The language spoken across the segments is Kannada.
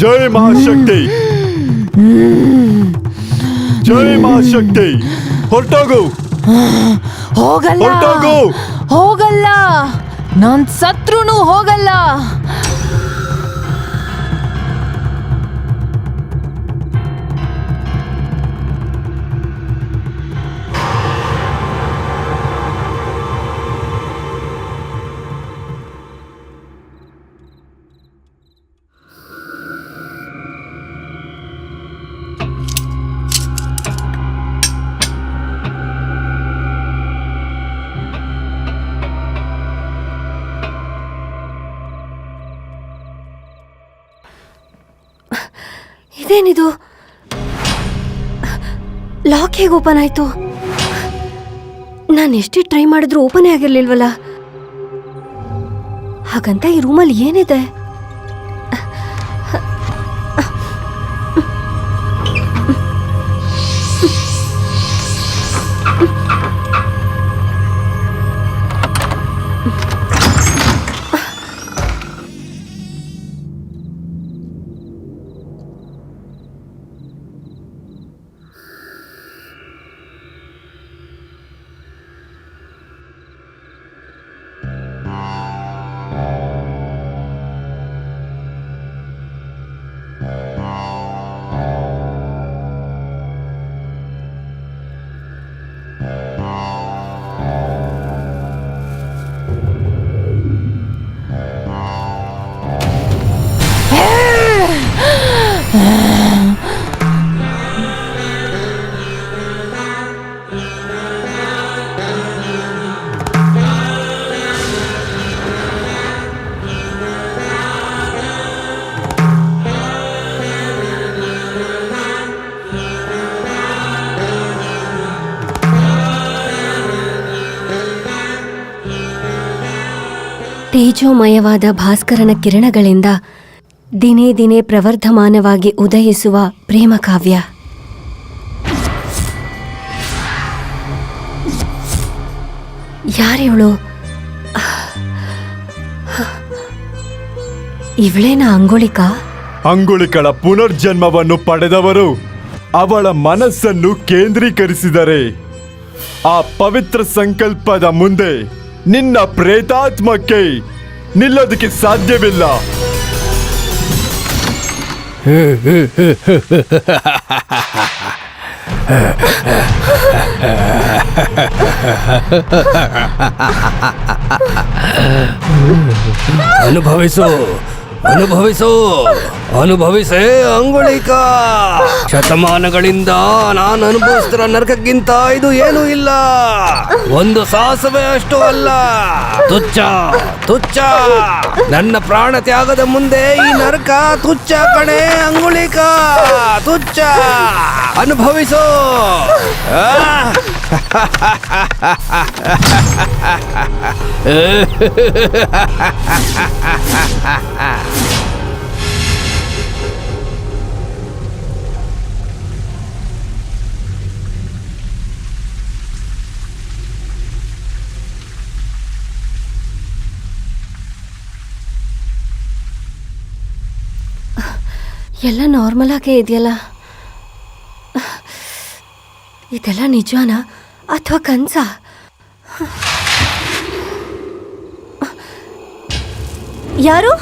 ಜೈ ಮಹಾಶಕ್ತಿ ಜೈ ಮಹಾಶಕ್ತಿ ಹೊರಟೋಗು. ಹೋಗಲ್ಲ. ಹೊರಟೋಗು. ಹೋಗಲ್ಲ. ನಾನ್ ಸತ್ರುನು ಹೋಗಲ್ಲ. ಇದೇನಿದು? ಲಾಕ್ ಹೇಗೆ ಓಪನ್ ಆಯ್ತು? ನಾನು ಎಷ್ಟೇ ಟ್ರೈ ಮಾಡಿದ್ರು ಓಪನೇ ಆಗಿರ್ಲಿಲ್ವಲ್ಲ? ಹಾಗಂತ ಈ ರೂಮಲ್ಲಿ ಏನಿದೆ? ತೇಜೋಮಯವಾದ ಭಾಸ್ಕರನ ಕಿರಣಗಳಿಂದ ದಿನೇ ದಿನೇ ಪ್ರವರ್ಧಮಾನವಾಗಿ ಉದಯಿಸುವ ಪ್ರೇಮಕಾವ್ಯ ಯಾರಿವಳು? ಇವಳೇನ ಅಂಗುಳಿಕ? ಅಂಗುಳಿಕಳ ಪುನರ್ಜನ್ಮವನ್ನು ಪಡೆದವರು ಅವಳ ಮನಸ್ಸನ್ನು ಕೇಂದ್ರೀಕರಿಸಿದರೆ ಆ ಪವಿತ್ರ ಸಂಕಲ್ಪದ ಮುಂದೆ ನಿನ್ನ ಪ್ರೇತಾತ್ಮಕ್ಕೆ ನಿಲ್ಲೋದಕ್ಕೆ ಸಾಧ್ಯವಿಲ್ಲ. ಅನುಭವಿಸು. ಅನುಭವಿಸು. ಅನುಭವಿಸೇ ಅಂಗುಳಿಕ. ಶತಮಾನಗಳಿಂದ ನಾನು ಅನುಭವಿಸ್ತಿರೋ ನರಕಕ್ಕಿಂತ ಇದು ಏನೂ ಇಲ್ಲ. ಒಂದು ಸಾಸವೇ ಅಷ್ಟು ಅಲ್ಲ. ತುಚ್ಚ ತುಚ್ಚ ನನ್ನ ಪ್ರಾಣ ತ್ಯಾಗದ ಮುಂದೆ ಈ ನರಕ ತುಚ್ಚ ಕಣೆ ಅಂಗುಳಿಕ. ತುಚ್ಚ ಅನುಭವಿಸು! ಎಲ್ಲ ನಾರ್ಮಲ್ ಇದೆಯಲ್ಲ? ಇದೆಲ್ಲ ನಿಜಾನ? ಅಥವಾ ಕನ್ಸ? ಯಾರು?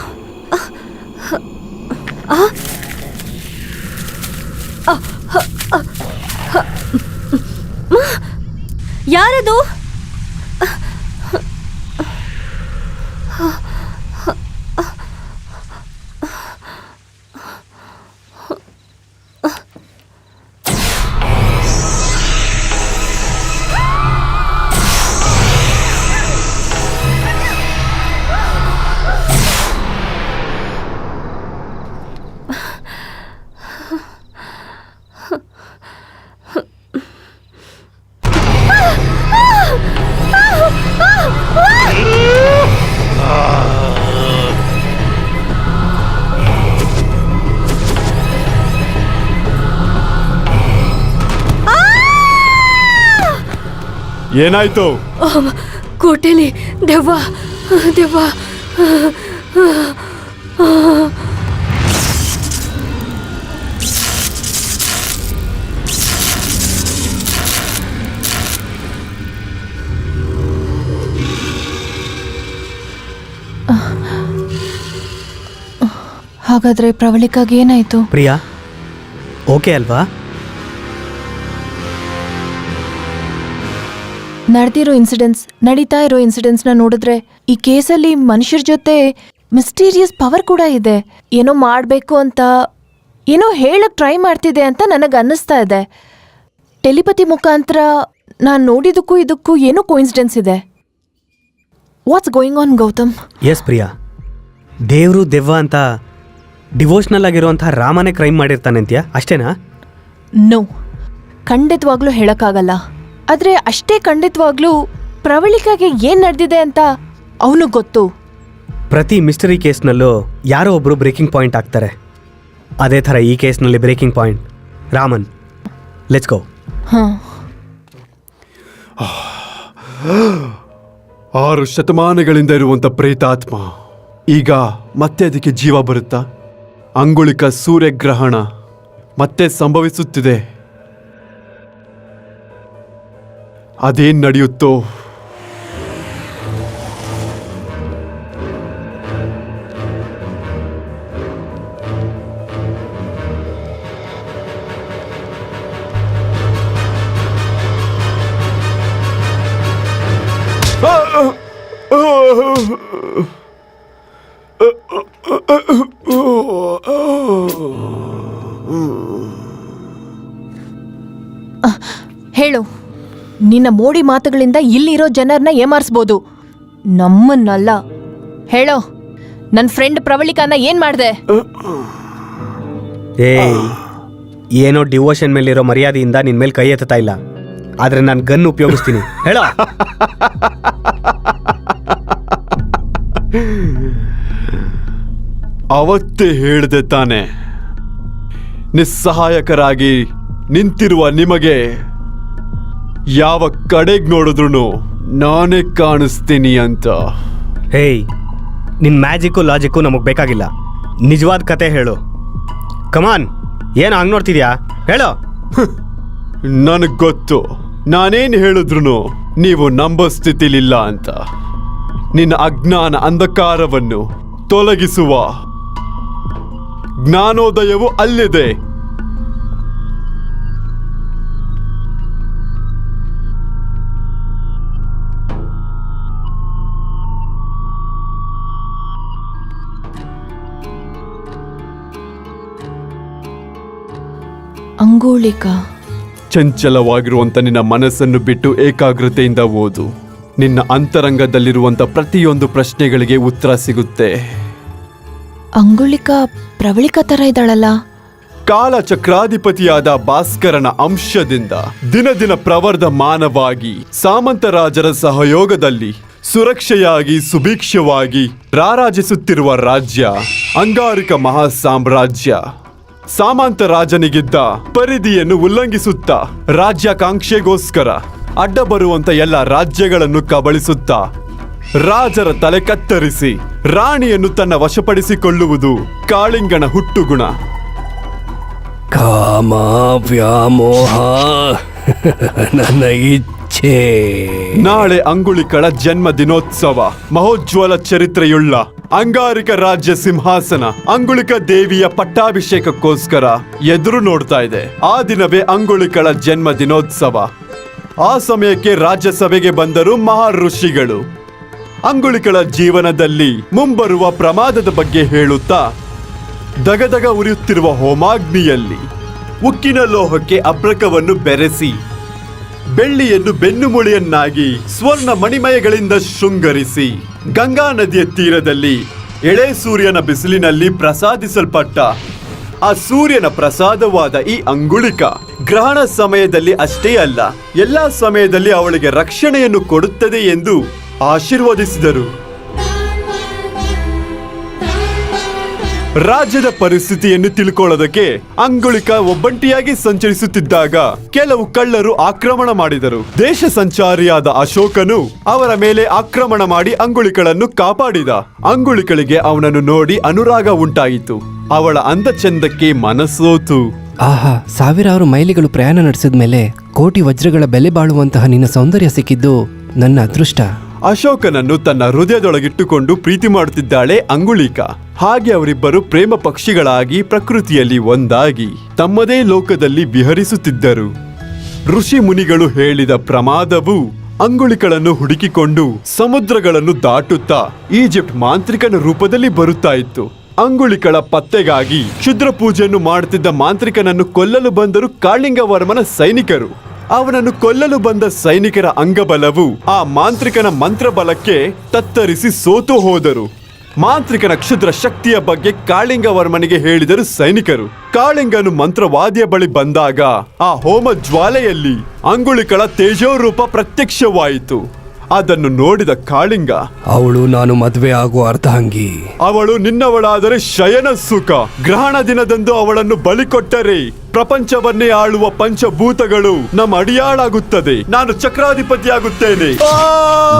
ಯಾರದು? ಏನಾಯ್ತು? ಕೋಟೆಲಿ ದೆವ್ವ ದೆವ್ವ. ಹಾಗಾದ್ರೆ ಪ್ರವಳಿಕಾಗಿ ಏನಾಯ್ತು? ಪ್ರಿಯಾ ಓಕೆ ಅಲ್ವಾ? ನಡೆದಿರೋ ಇನ್ಸಿಡೆಂಟ್ಸ್ ನಡೀತಾ ಇರೋ ಇನ್ಸಿಡೆಂಟ್ಸ್ನ ನೋಡಿದ್ರೆ ಈ ಕೇಸಲ್ಲಿ ಮನುಷ್ಯರ ಜೊತೆ ಮಿಸ್ಟೀರಿಯಸ್ ಪವರ್ ಕೂಡ ಇದೆ. ಏನೋ ಮಾಡಬೇಕು ಅಂತ ಏನೋ ಹೇಳಕ್ ಟ್ರೈ ಮಾಡ್ತಿದೆ ಅಂತ ನನಗೆ ಅನ್ನಿಸ್ತಾ ಇದೆ. ಟೆಲಿಪತಿ ಮುಖಾಂತರ ನಾನು ನೋಡಿದಕ್ಕೂ ಇದಕ್ಕೂ ಏನೋ ಕೋಇನ್ಸಿಡೆನ್ಸ್ ಇದೆ. What's going on Gautam? Yes Priya. ದೇವರು ದೆವ್ವ ಅಂತ ಡಿವೋಷ್ನಲ್ ಆಗಿರುವಂತಹ ರಾಮನೇ ಕ್ರೈಮ್ ಮಾಡಿರ್ತಾನೆ ಅಂತ್ಯಾ? ಅಷ್ಟೇನಾ? ನೋ ಖಂಡಿತವಾಗ್ಲೂ ಹೇಳಕ್ಕಾಗಲ್ಲ. ಆದ್ರೆ ಅಷ್ಟೇ ಖಂಡಿತವಾಗ್ಲೂ ಪ್ರವಳಿಕಾಗೆ ಏನ್ ನಡೆದಿದೆ ಅಂತ ಅವನು ಗೊತ್ತು. ಪ್ರತಿ ಮಿಸ್ಟರಿ ಕೇಸ್ನಲ್ಲೂ ಯಾರೋ ಒಬ್ಬರು ಬ್ರೇಕಿಂಗ್ ಪಾಯಿಂಟ್ ಆಗ್ತಾರೆ ಅದೇ ಥರ ಈ ಕೇಸ್ನಲ್ಲಿ breaking point. Raman let's go ಹಾ. ಆರು ಶತಮಾನಗಳಿಂದ ಇರುವಂತ ಪ್ರೇತಾತ್ಮ. ಈಗ ಮತ್ತೆ ಅದಕ್ಕೆ ಜೀವ ಬರುತ್ತಾ? ಅಂಗುಳಿಕ ಸೂರ್ಯಗ್ರಹಣ ಮತ್ತೆ ಸಂಭವಿಸುತ್ತಿದೆ. ಅದೇನ್ ನಡೆಯುತ್ತೋ? ಹೇಳು. ನಿನ್ನ ಮೋಡಿ ಮಾತುಗಳಿಂದ ಇಲ್ಲಿರೋ ಜನರನ್ನ ಏಮಾರಿಸ್ಬೋದು. ನಮ್ಮನ್ನಲ್ಲ. ಹೇಳೋ ನನ್ನ ಫ್ರೆಂಡ್ ಪ್ರವಳಿಕಾನ ಏನ್ ಮಾಡಿದೆ? ಏ ಏನೋ ಡಿವೋಷನ್ ಮೇಲಿರೋ ಮರ್ಯಾದೆಯಿಂದ ನಿನ್ನ ಮೇಲೆ ಕೈ ಎತ್ತುತ್ತಾ ಇಲ್ಲ. ಆದ್ರೆ ನಾನು ಗನ್ ಉಪಯೋಗಿಸ್ತೀನಿ. ಹೇಳ? ಅವತ್ತೇ ಹೇಳಿದೆ ತಾನೆ. ನಿಸ್ಸಹಾಯಕರಾಗಿ ನಿಂತಿರುವ ನಿಮಗೆ ಯಾವ ಕಡೆಗ್ ನೋಡಿದ್ರು ನಾನೇ ಕಾಣಿಸ್ತೀನಿ ಅಂತ. ಹೇಯ್ ನಿನ್ನ ಮ್ಯಾಜಿಕ್ಕು ಲಾಜಿಕ್ಕು ನಮಗೆ ಬೇಕಾಗಿಲ್ಲ. ನಿಜವಾದ ಕತೆ ಹೇಳು. ಕಮಾನ್ ಏನು ಹಂಗೆ ನೋಡ್ತಿದ್ಯಾ? ಹೇಳೋ. ನನಗ್ ಗೊತ್ತು. ನಾನೇನ್ ಹೇಳಿದ್ರು ನೀವು ನಂಬೋ ಸ್ಥಿತಿಲಿಲ್ಲ ಅಂತ. ನಿನ್ನ ಅಜ್ಞಾನ ಅಂಧಕಾರವನ್ನು ತೊಲಗಿಸುವ ಜ್ಞಾನೋದಯವು ಅಲ್ಲಿದೆ. ಅಂಗೋಳಿಕ ಚಂಚಲವಾಗಿರುವಂತ ನಿನ್ನ ಮನಸ್ಸನ್ನು ಬಿಟ್ಟು ಏಕಾಗ್ರತೆಯಿಂದ ಓದು. ನಿನ್ನ ಅಂತರಂಗದಲ್ಲಿರುವಂತ ಪ್ರತಿಯೊಂದು ಪ್ರಶ್ನೆಗಳಿಗೆ ಉತ್ತರ ಸಿಗುತ್ತೆ. ಅಂಗುಳಿಕ ಪ್ರವಳಿಕ ತರ ಇದ್ದಾಳಲ್ಲ. ಕಾಲಚಕ್ರಾಧಿಪತಿಯಾದ ಭಾಸ್ಕರನ ಅಂಶದಿಂದ ದಿನ ದಿನ ಪ್ರವರ್ಧಮಾನವಾಗಿ ಸಾಮಂತರಾಜರ ಸಹಯೋಗದಲ್ಲಿ ಸುರಕ್ಷೆಯಾಗಿ ಸುಭಿಕ್ಷವಾಗಿ ರಾರಾಜಿಸುತ್ತಿರುವ ರಾಜ್ಯ ಅಂಗಾರಿಕ ಮಹಾ ಸಾಮ್ರಾಜ್ಯ ಸಾಮಂತ ರಾಜನಿಗಿದ್ದ ಪರಿಧಿಯನ್ನು ಉಲ್ಲಂಘಿಸುತ್ತಾ ರಾಜ್ಯಾಕಾಂಕ್ಷೆಗೋಸ್ಕರ ಅಡ್ಡ ಬರುವಂತ ಎಲ್ಲ ರಾಜ್ಯಗಳನ್ನು ಕಬಳಿಸುತ್ತಾ ರಾಜರ ತಲೆ ಕತ್ತರಿಸಿ ರಾಣಿಯನ್ನು ತನ್ನ ವಶಪಡಿಸಿಕೊಳ್ಳುವುದು ಕಾಳಿಂಗನ ಹುಟ್ಟುಗುಣ. ಕಾಮ ವ್ಯಾಮೋಹ ನನ್ನ ಇಚ್ಛೆ. ನಾಳೆ ಅಂಗುಳಿಕಳ ಜನ್ಮ ದಿನೋತ್ಸವ ಮಹೋಜ್ವಲ ಚರಿತ್ರೆಯುಳ್ಳ ಅಂಗಾರಿಕ ರಾಜ್ಯ ಸಿಂಹಾಸನ, ಅಂಗುಳಿಕ ದೇವಿಯ ಪಟ್ಟಾಭಿಷೇಕಕ್ಕೋಸ್ಕರ ಎದುರು ನೋಡ್ತಾ ಇದೆ. ಆ ದಿನವೇ ಅಂಗುಳಿಕಳ ಜನ್ಮ ದಿನೋತ್ಸವ ಆ ಸಮಯಕ್ಕೆ ರಾಜ್ಯಸಭೆಗೆ ಬಂದರು ಮಹಾ ಋಷಿಗಳು ಅಂಗುಳಿಕಳ ಜೀವನದಲ್ಲಿ ಮುಂಬರುವ ಪ್ರಮಾದದ ಬಗ್ಗೆ ಹೇಳುತ್ತಾ ದಗದಗ ಉರಿಯುತ್ತಿರುವ ಹೋಮಾಗ್ನಿಯಲ್ಲಿ ಉಕ್ಕಿನ ಲೋಹಕ್ಕೆ ಅಬ್ರಕವನ್ನು ಬೆರೆಸಿ ಬೆಳ್ಳಿಯನ್ನು ಬೆನ್ನುಮುಳಿಯನ್ನಾಗಿ ಸ್ವರ್ಣ ಮಣಿಮಯಗಳಿಂದ ಶೃಂಗರಿಸಿ ಗಂಗಾ ನದಿಯ ತೀರದಲ್ಲಿ ಎಳೆ ಸೂರ್ಯನ ಬಿಸಿಲಿನಲ್ಲಿ ಪ್ರಸಾದಿಸಲ್ಪಟ್ಟ ಆ ಸೂರ್ಯನ ಪ್ರಸಾದವಾದ ಈ ಅಂಗುಳಿಕ ಗ್ರಹಣ ಸಮಯದಲ್ಲಿ ಅಷ್ಟೇ ಅಲ್ಲ, ಎಲ್ಲಾ ಸಮಯದಲ್ಲಿ ಅವಳಿಗೆ ರಕ್ಷಣೆಯನ್ನು ಕೊಡುತ್ತದೆ ಎಂದು ಆಶೀರ್ವದಿಸಿದರು. ರಾಜ್ಯದ ಪರಿಸ್ಥಿತಿಯನ್ನು ತಿಳ್ಕೊಳ್ಳೋದಕ್ಕೆ ಅಂಗುಳಿಕ ಒಬ್ಬಂಟಿಯಾಗಿ ಸಂಚರಿಸುತ್ತಿದ್ದಾಗ ಕೆಲವು ಕಳ್ಳರು ಆಕ್ರಮಣ ಮಾಡಿದರು. ದೇಶ ಸಂಚಾರಿಯಾದ ಅಶೋಕನು ಅವರ ಮೇಲೆ ಆಕ್ರಮಣ ಮಾಡಿ ಅಂಗುಳಿಕಳನ್ನು ಕಾಪಾಡಿದ. ಅಂಗುಳಿಕಳಿಗೆ ಅವನನ್ನು ನೋಡಿ ಅನುರಾಗ ಉಂಟಾಯಿತು. ಅವಳ ಅಂದ ಚಂದಕ್ಕೆ ಮನಸ್ಸೋತು. ಆಹಾ, ಸಾವಿರಾರು ಮೈಲಿಗಳು ಪ್ರಯಾಣ ನಡೆಸಿದ ಮೇಲೆ ಕೋಟಿ ವಜ್ರಗಳ ಬೆಲೆ ಬಾಳುವಂತಹ ನಿನ್ನ ಸೌಂದರ್ಯ ಸಿಕ್ಕಿದ್ದು ನನ್ನ ಅದೃಷ್ಟ. ಅಶೋಕನನ್ನು ತನ್ನ ಹೃದಯದೊಳಗಿಟ್ಟುಕೊಂಡು ಪ್ರೀತಿ ಮಾಡುತ್ತಿದ್ದಾಳೆ ಅಂಗುಳಿಕ ಹಾಗೆ ಅವರಿಬ್ಬರು ಪ್ರೇಮ ಪಕ್ಷಿಗಳಾಗಿ ಪ್ರಕೃತಿಯಲ್ಲಿ ಒಂದಾಗಿ ತಮ್ಮದೇ ಲೋಕದಲ್ಲಿ ವಿಹರಿಸುತ್ತಿದ್ದರು. ಋಷಿ ಮುನಿಗಳು ಹೇಳಿದ ಪ್ರಮಾದವು ಅಂಗುಳಿಗಳನ್ನು ಹುಡುಕಿಕೊಂಡು ಸಮುದ್ರಗಳನ್ನು ದಾಟುತ್ತಾ ಈಜಿಪ್ಟ್ ಮಾಂತ್ರಿಕನ ರೂಪದಲ್ಲಿ ಬರುತ್ತಾ ಇತ್ತು. ಅಂಗುಳಿಕಳ ಪತ್ತೆಗಾಗಿ ಕ್ಷುದ್ರ ಪೂಜೆಯನ್ನು ಮಾಡುತ್ತಿದ್ದ ಮಾಂತ್ರಿಕನನ್ನು ಕೊಲ್ಲಲು ಬಂದರು ಕಾಳಿಂಗವರ್ಮನ ಸೈನಿಕರು ಅವನನ್ನು ಕೊಲ್ಲಲು ಬಂದ ಸೈನಿಕರ ಅಂಗಬಲವು ಆ ಮಾಂತ್ರಿಕನ ಮಂತ್ರಬಲಕ್ಕೆ ತತ್ತರಿಸಿ ಸೋತು ಹೋದರು. ಮಾಂತ್ರಿಕನ ಕ್ಷುದ್ರ ಶಕ್ತಿಯ ಬಗ್ಗೆ ಕಾಳಿಂಗವರ್ಮನಿಗೆ ಹೇಳಿದರು ಸೈನಿಕರು. ಕಾಳಿಂಗನು ಮಂತ್ರವಾದಿಯ ಬಳಿ ಬಂದಾಗ ಆ ಹೋಮ ಜ್ವಾಲೆಯಲ್ಲಿ ಅಂಗುಳಿಕಳ ತೇಜೋರೂಪ ಪ್ರತ್ಯಕ್ಷವಾಯಿತು. ಅದನ್ನು ನೋಡಿದ ಕಾಳಿಂಗ ಅವಳು ನಾನು ಮದುವೆ ಆಗುವ ಅರ್ಧಾಂಗಿ. ಅವಳು ನಿನ್ನವಳಾದರೆ ಶಯನ ಸುಖ. ಗ್ರಹಣ ದಿನದಂದು ಅವಳನ್ನು ಬಲಿ ಕೊಟ್ಟರೆ ಪ್ರಪಂಚವನ್ನೇ ಆಳುವ ಪಂಚಭೂತಗಳು ನಮ್ಮ ಅಡಿಯಾಳಾಗುತ್ತದೆ. ನಾನು ಚಕ್ರಾಧಿಪತಿಯಾಗುತ್ತೇನೆ.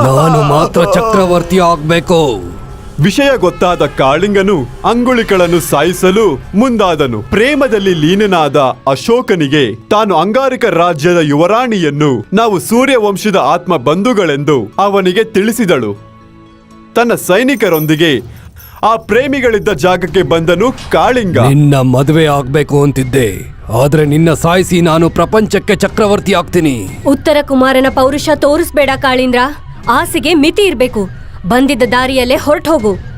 ನಾನು ಮಾತ್ರ ಚಕ್ರವರ್ತಿ ಆಗ್ಬೇಕು. ವಿಷಯ ಗೊತ್ತಾದ ಕಾಳಿಂಗನು ಅಂಗುಳಿಗಳನ್ನು ಸಾಯಿಸಲು ಮುಂದಾದನು. ಪ್ರೇಮದಲ್ಲಿ ಲೀನನಾದ ಅಶೋಕನಿಗೆ ತಾನು ಅಂಗಾರಿಕ ರಾಜ್ಯದ ಯುವರಾಣಿಯನ್ನು ನಾವು ಸೂರ್ಯವಂಶದ ಆತ್ಮ ಬಂಧುಗಳೆಂದು ಅವನಿಗೆ ತಿಳಿಸಿದಳು. ತನ್ನ ಸೈನಿಕರೊಂದಿಗೆ ಆ ಪ್ರೇಮಿಗಳಿದ್ದ ಜಾಗಕ್ಕೆ ಬಂದನು ಕಾಳಿಂಗ. ನಿನ್ನ ಮದುವೆ ಆಗ್ಬೇಕು ಅಂತಿದ್ದೆ. ಆದ್ರೆ ನಿನ್ನ ಸಾಯಿಸಿ ನಾನು ಪ್ರಪಂಚಕ್ಕೆ ಚಕ್ರವರ್ತಿ ಆಗ್ತೀನಿ. ಉತ್ತರ ಕುಮಾರನ ಪೌರುಷ ತೋರಿಸ್ಬೇಡ ಕಾಳಿಂದ್ರ. ಆಸೆಗೆ ಮಿತಿ ಇರ್ಬೇಕು. ಬಂದಿದ್ದ ದಾರಿಯಲ್ಲೇ ಹೊರಟೋಗು.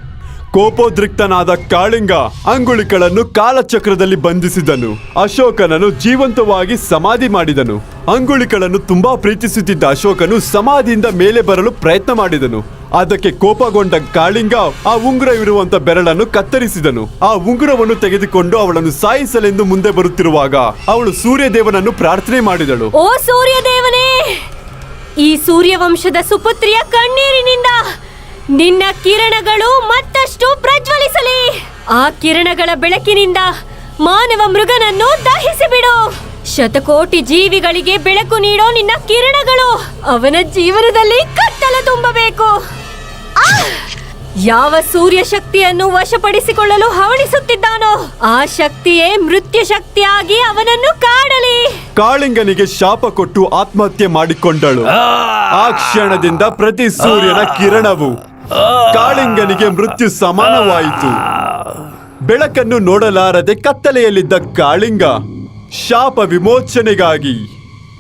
ಕೋಪೋದ್ರಿಕ್ತನಾದ ಕಾಳಿಂಗ ಅಂಗುಳಿಗಳನ್ನು ಕಾಲಚಕ್ರದಲ್ಲಿ ಬಂಧಿಸಿದನು. ಅಶೋಕನನ್ನು ಜೀವಂತವಾಗಿ ಸಮಾಧಿ ಮಾಡಿದನು. ಅಂಗುಳಿಗಳನ್ನು ತುಂಬಾ ಪ್ರೀತಿಸುತ್ತಿದ್ದ ಅಶೋಕನು ಸಮಾಧಿಯಿಂದ ಮೇಲೆ ಬರಲು ಪ್ರಯತ್ನ ಮಾಡಿದನು. ಅದಕ್ಕೆ ಕೋಪಗೊಂಡ ಕಾಳಿಂಗ ಆ ಉಂಗುರವಿರುವಂತ ಬೆರಳನ್ನು ಕತ್ತರಿಸಿದನು. ಆ ಉಂಗುರವನ್ನು ತೆಗೆದುಕೊಂಡು ಅವಳನ್ನು ಸಾಯಿಸಲೆಂದು ಮುಂದೆ ಬರುತ್ತಿರುವಾಗ ಅವಳು ಸೂರ್ಯದೇವನನ್ನು ಪ್ರಾರ್ಥನೆ ಮಾಡಿದಳು. ಓ ಸೂರ್ಯದೇವನೇ! ಈ ಸೂರ್ಯವಂಶದ ಸುಪುತ್ರಿಯ ಕಣ್ಣೀರಿನಿಂದ ನಿನ್ನ ಕಿರಣಗಳು ಮತ್ತಷ್ಟು ಪ್ರಜ್ವಲಿಸಲಿ. ಆ ಕಿರಣಗಳ ಬೆಳಕಿನಿಂದ ಮಾನವ ಮೃಗನನ್ನು ದಹಿಸಿಬಿಡು. ಶತಕೋಟಿ ಜೀವಿಗಳಿಗೆ ಬೆಳಕು ನೀಡೋ ನಿನ್ನ ಕಿರಣಗಳು ಅವನ ಜೀವನದಲ್ಲಿ ಕತ್ತಲ ತುಂಬಬೇಕು. ಯಾವ ಸೂರ್ಯ ಶಕ್ತಿಯನ್ನು ವಶಪಡಿಸಿಕೊಳ್ಳಲು ಹವಣಿಸುತ್ತಿದ್ದಾನೋ, ಆ ಶಕ್ತಿಯೇ ಮೃತ್ಯು ಶಕ್ತಿಯಾಗಿ ಅವನನ್ನು ಕಾಡಲಿ. ಕಾಳಿಂಗನಿಗೆ ಶಾಪ ಕೊಟ್ಟು ಆತ್ಮಹತ್ಯೆ ಮಾಡಿಕೊಂಡಳು. ಆ ಕ್ಷಣದಿಂದ ಪ್ರತಿ ಸೂರ್ಯನ ಕಿರಣವು ಕಾಳಿಂಗನಿಗೆ ಮೃತ್ಯು ಸಮಾನವಾಯಿತು. ಬೆಳಕನ್ನು ನೋಡಲಾರದೆ ಕತ್ತಲೆಯಲ್ಲಿದ್ದ ಕಾಳಿಂಗ ಶಾಪ ವಿಮೋಚನೆಗಾಗಿ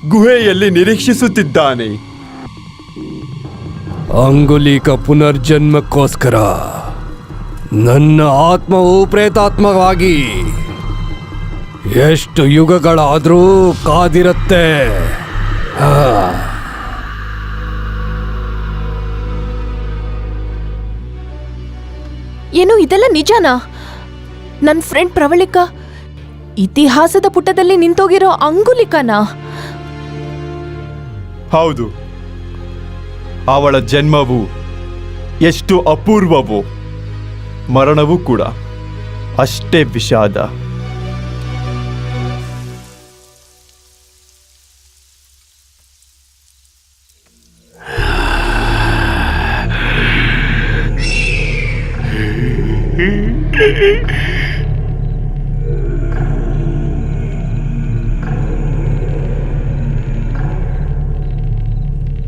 ಗುಹೆಯಲ್ಲಿ ನಿರೀಕ್ಷಿಸುತ್ತಿದ್ದಾನೆ. ಅಂಗುಲಿಕ ಪುನರ್ಜನ್ಮಕ್ಕೋಸ್ಕರ ನನ್ನ ಆತ್ಮವು ಪ್ರೇತಾತ್ಮವಾಗಿ ಎಷ್ಟು ಯುಗಗಳಾದರೂ ಕಾದಿರುತ್ತೆ. ಹಾ. ಏನು ಇದೆಲ್ಲ ನಿಜನಾ? ನನ್ನ ಫ್ರೆಂಡ್ ಪ್ರವಳಿಕ, ಇತಿಹಾಸದ ಪುಟದಲ್ಲಿ ನಿಂತೋಗಿರೋ ಅಂಗುಲಿಕನಾ? ಹೌದು. ಅವಳ ಜನ್ಮವು ಎಷ್ಟು ಅಪೂರ್ವವೋ, ಮರಣವೂ ಕೂಡ ಅಷ್ಟೇ ವಿಷಾದ.